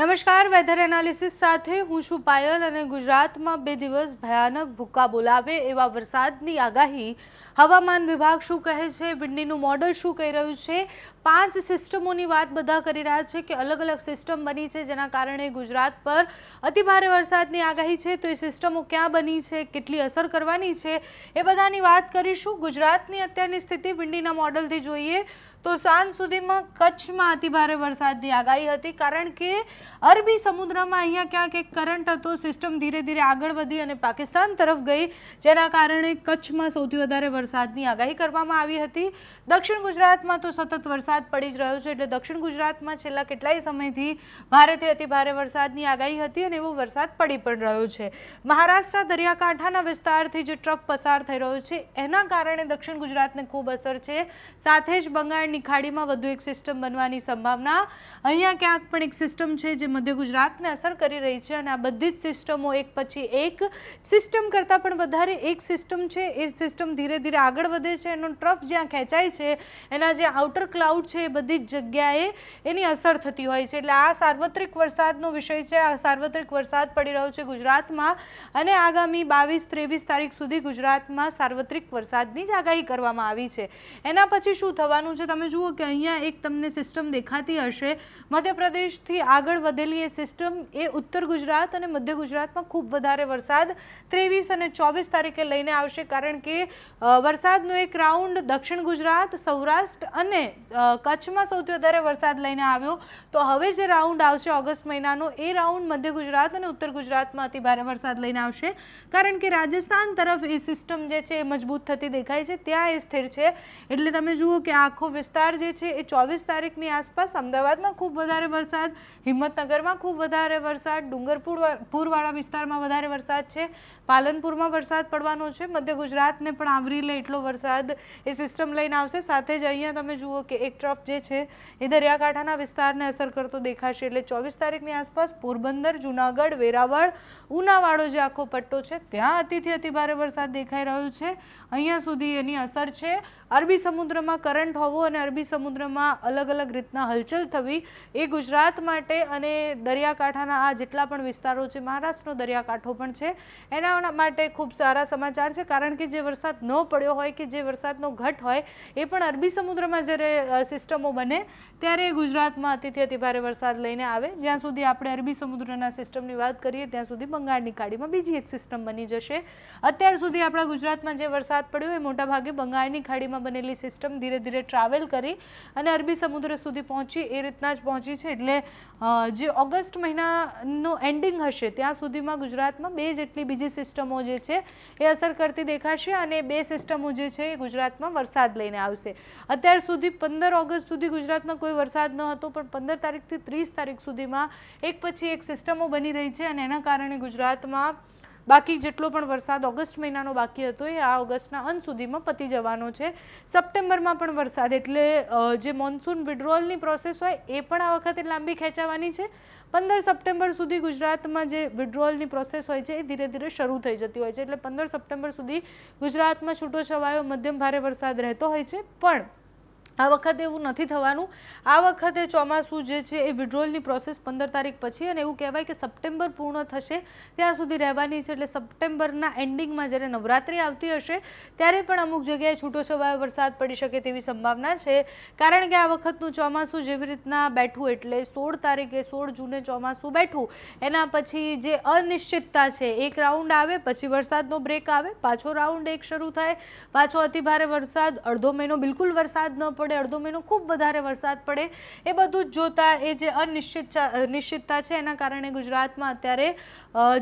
નમસ્કાર weather analysis સાથે હું છું પાયલ અને ગુજરાતમાં બે દિવસ ભયાનક ભૂકા બોલાવે એવા વરસાદની આગાહી. હવામાન વિભાગ શું કહે છે? વિંડીનું મોડલ શું કહી રહ્યું છે? પાંચ સિસ્ટમોની વાત બધા કરી રહ્યા છે કે અલગ અલગ સિસ્ટમ બની છે જેના કારણે ગુજરાત પર અતિભારે વરસાદની આગાહી છે. તો એ સિસ્ટમો ક્યાં બની છે? કેટલી અસર કરવાની છે? એ બધાની વાત કરીશું. ગુજરાતની અત્યારની સ્થિતિ વિંડીના મોડલથી જોઈએ. તો સાંજ સુધીમાં કચ્છમાં અતિભારે વરસાદની આગાહી હતી, કારણ કે અરબી સમુદ્રમાં અહીંયા ક્યાંક એક કરંટ હતો સિસ્ટમ ધીરે ધીરે આગળ વધી અને પાકિસ્તાન તરફ ગઈ, જેના કારણે કચ્છમાં સૌથી વધારે વરસાદની આગાહી કરવામાં આવી હતી. દક્ષિણ ગુજરાતમાં તો સતત વરસાદ પડી જ રહ્યો છે, એટલે દક્ષિણ ગુજરાતમાં છેલ્લા કેટલાય સમયથી ભારેથી અતિભારે વરસાદની આગાહી હતી અને એવો વરસાદ પડી પણ રહ્યો છે. મહારાષ્ટ્ર દરિયાકાંઠાના વિસ્તારથી જે ટ્રફ પસાર થઈ રહ્યો છે, એના કારણે દક્ષિણ ગુજરાતને ખૂબ અસર છે. સાથે જ બંગાળની ખાડીમાં વધુ એક સિસ્ટમ બનવાની સંભાવના. અહીંયા ક્યાંક પણ એક સિસ્ટમ છે જે મધ્ય ગુજરાતને અસર કરી રહી છે અને આ બધી જ સિસ્ટમો એક પછી એક. સિસ્ટમ કરતાં પણ વધારે એક સિસ્ટમ છે. એ સિસ્ટમ ધીરે ધીરે આગળ વધે છે. એનો ટ્રફ જ્યાં ખેંચાય છે, એના જે આઉટર ક્લાઉડ છે, એ બધી જ જગ્યાએ એની અસર થતી હોય છે. એટલે આ સાર્વત્રિક વરસાદનો વિષય છે. આ સાર્વત્રિક વરસાદ પડી રહ્યો છે ગુજરાતમાં અને આગામી બાવીસ ત્રેવીસ તારીખ સુધી ગુજરાતમાં સાર્વત્રિક વરસાદની જ આગાહી કરવામાં આવી છે. એના પછી શું થવાનું છે? તમે જુઓ કે અહીંયા એક તમને સિસ્ટમ દેખાતી હશે. મધ્યપ્રદેશથી આગળ વધેલી એ સિસ્ટમ એ ઉત્તર ગુજરાત અને મધ્ય ગુજરાતમાં ખૂબ વધારે વરસાદ ત્રેવીસ અને ચોવીસ તારીખે લઈને આવશે કારણ કે વરસાદનો એક રાઉન્ડ દક્ષિણ ગુજરાત, સૌરાષ્ટ્ર અને કચ્છમાં સૌથી વધારે વરસાદ લઈને આવ્યો. તો હવે જે રાઉન્ડ આવશે ઓગસ્ટ મહિનાનો, એ રાઉન્ડ મધ્ય ગુજરાત અને ઉત્તર ગુજરાતમાં અતિ ભારે વરસાદ લઈને આવશે. કારણ કે રાજસ્થાન તરફ એ સિસ્ટમ જે છે એ મજબૂત થતી દેખાય છે. ત્યાં એ સ્થિર છે. એટલે તમે જુઓ કે આખો વિસ્તાર જે છે એ ચોવીસ તારીખની આસપાસ અમદાવાદમાં ખૂબ વધારે વરસાદ, હિંમતનગરમાં ખૂબ વધારે વરસાદ, ડુંગરપુર પૂરવાળા વિસ્તારમાં વધારે વરસાદ છે, પાલનપુરમાં વરસાદ પડવાનો છે, મધ્ય ગુજરાતને પણ આવરી લે એટલો વરસાદ એ સિસ્ટમ લઈને આવશે. સાથે જ અહીંયા તમે જુઓ કે એક ટ્રફ જે છે એ દરિયાકાંઠાના વિસ્તારને અસર કરતો દેખાશે. એટલે ચોવીસ તારીખની આસપાસ પોરબંદર, જુનાગઢ, વેરાવળ ઉનાવાળો જે આખો પટ્ટો છે, ત્યાં અતિથી અતિભારે વરસાદ દેખાઈ રહ્યો છે. અહીંયા સુધી એની અસર છે. અરબી સમુદ્રમાં કરંટ હોવો અને અરબી સમુદ્રમાં અલગ અલગ રીતના હલચલ થવી એ ગુજરાત માટે અને દરિયાકાંઠાના આ જેટલા પણ વિસ્તારો છે, મહારાષ્ટ્રનો દરિયાકાંઠો પણ છે, એના માટે ખૂબ સારા સમાચાર છે. કારણ કે જે વરસાદ ન પડ્યો હોય કે જે વરસાદનો ઘટ હોય, એ પણ અરબી સમુદ્રમાં જ્યારે સિસ્ટમો બને, ત્યારે એ ગુજરાતમાં અતિથી અતિભારે વરસાદ લઈને આવે. જ્યાં સુધી આપણે અરબી સમુદ્રના સિસ્ટમની વાત કરીએ, ત્યાં સુધી બંગાળની ખાડીમાં બીજી એક સિસ્ટમ બની જશે. અત્યાર સુધી આપણા ગુજરાતમાં જે વરસાદ પડ્યો, એ મોટાભાગે બંગાળની ખાડીમાં બનેલી સિસ્ટમ ધીરે ધીરે ટ્રાવેલ કરી અને અરબી સમુદ્ર સુધી પહોંચી એ રીતના જ પહોંચી છે. એટલે જે ઓગસ્ટ મહિનાનો એન્ડિંગ હશે, ત્યાં સુધીમાં ગુજરાતમાં બે જેટલી બીજી સિસ્ટમો જે છે એ અસર કરતી દેખાશે અને બે સિસ્ટમો જે છે એ ગુજરાતમાં વરસાદ લઈને આવશે. અત્યાર સુધી પંદર ઓગસ્ટ સુધી ગુજરાતમાં કોઈ વરસાદ ન હતો, પણ પંદર તારીખથી ત્રીસ તારીખ સુધીમાં એક પછી એક સિસ્ટમો બની રહી છે અને એના કારણે ગુજરાતમાં બાકી જેટલો પણ વરસાદ ઓગસ્ટ મહિનાનો બાકી હતો એ આ ઓગસ્ટના અંત સુધીમાં પતી જવાનો છે. સપ્ટેમ્બરમાં પણ વરસાદ એટલે જે મોન્સૂન વિડ્રોલની પ્રોસેસ હોય એ પણ આ વખતે લાંબી ખેંચાવાની છે. પંદર સપ્ટેમ્બર સુધી ગુજરાતમાં જે વિડ્રોઅલની પ્રોસેસ હોય છે એ ધીરે ધીરે શરૂ થઈ જતી હોય છે. એટલે પંદર સપ્ટેમ્બર સુધી ગુજરાતમાં છૂટો છવાયો મધ્યમ ભારે વરસાદ રહેતો હોય છે. પણ આ વખતે એવું નથી થવાનું. આ વખતે ચોમાસું જે છે એ વિડ્રોલની પ્રોસેસ પંદર તારીખ પછી અને એવું કહેવાય કે સપ્ટેમ્બર પૂર્ણ થશે. ત્યાં સુધી રહેવાની છે એટલે સપ્ટેમ્બરના એન્ડિંગમાં જ્યારે નવરાત્રિ આવતી હશે, ત્યારે પણ અમુક જગ્યાએ છૂટો છવાયો વરસાદ પડી શકે તેવી સંભાવના છે. કારણ કે આ વખતનું ચોમાસું જેવી રીતના બેઠું એટલે સોળ તારીખે સોળ જૂને ચોમાસું બેઠું. એના પછી જે અનિશ્ચિતતા છે, એક રાઉન્ડ આવે, પછી વરસાદનો બ્રેક આવે, પાછો રાઉન્ડ એક શરૂ થાય, પાછો અતિભારે વરસાદ, અડધો મહિનો બિલકુલ વરસાદ ન પડે. અડધો મહિનો ખૂબ વધારે વરસાદ પડે. એ બધું જોતા એ જે અનિશ્ચિત નિશ્ચિતતા છે એના કારણે ગુજરાતમાં અત્યારે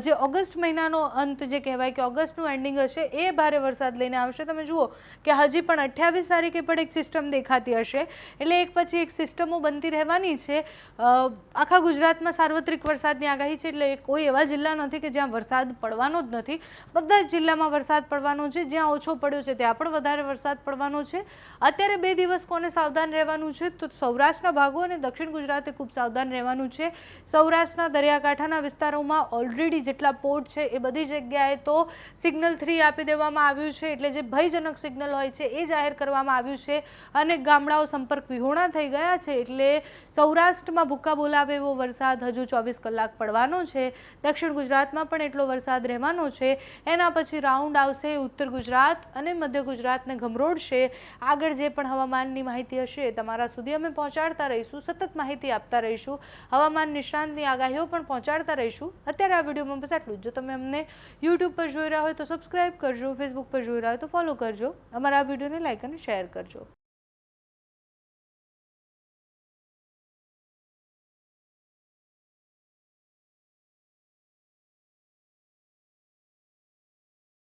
જે ઓગસ્ટ મહિનાનો અંત જે કહેવાય કે ઓગસ્ટનું એન્ડિંગ હશે, એ ભારે વરસાદ લઈને આવશે. તમે જુઓ કે હજી પણ અઠ્યાવીસ તારીખે પણ એક સિસ્ટમ દેખાતી હશે. એટલે એક પછી એક સિસ્ટમો બનતી રહેવાની છે. આખા ગુજરાતમાં સાર્વત્રિક વરસાદની આગાહી છે, એટલે કોઈ એવા જિલ્લા નથી કે જ્યાં વરસાદ પડવાનો જ નથી. બધા જ જિલ્લામાં વરસાદ પડવાનો છે. જ્યાં ઓછો પડ્યો છે, ત્યાં પણ વધારે વરસાદ પડવાનો છે. અત્યારે બે દિવસ કોને લોકોને સાવધાન રહેવાનું છે. તો સૌરાષ્ટ્રના ભાગો અને દક્ષિણ ગુજરાતે ખૂબ સાવધાન રહેવાનું છે. સૌરાષ્ટ્રના દરિયાકાંઠાના વિસ્તારોમાં ઓલરેડી જેટલા પોર્ટ છે એ બધી જગ્યાએ તો સિગ્નલ થ્રી આપી દેવામાં આવ્યું છે. એટલે જે ભયજનક સિગ્નલ હોય છે એ જાહેર કરવામાં આવ્યું છે અનેક ગામડાઓ સંપર્ક વિહોણા થઈ ગયા છે. એટલે સૌરાષ્ટ્રમાં ભૂક્કા બોલાવે એવો વરસાદ હજુ ચોવીસ કલાક પડવાનો છે. દક્ષિણ ગુજરાતમાં પણ એટલો વરસાદ રહેવાનો છે. એના પછી રાઉન્ડ આવશે. ઉત્તર ગુજરાત અને મધ્ય ગુજરાતને ગમરોડશે. આગળ જે પણ હવામાનની માહિતી હશે તમારા સુધી અમે પહોંચાડતા રહીશું, સતત માહિતી આપતા રહીશું, હવામાન નિષ્ણાંતની આગાહીઓ પણ પહોંચાડતા રહીશું. અત્યારે આ વિડીયોમાં બસ આટલું જ. જો તમે અમને યુટ્યુબ પર જોઈ રહ્યા હોય તો સબસ્ક્રાઇબ કરજો ફેસબુક પર જોઈ રહ્યા હોય તો ફોલો કરજો. અમારા આ વિડીયોને લાઇક અને શેર કરજો.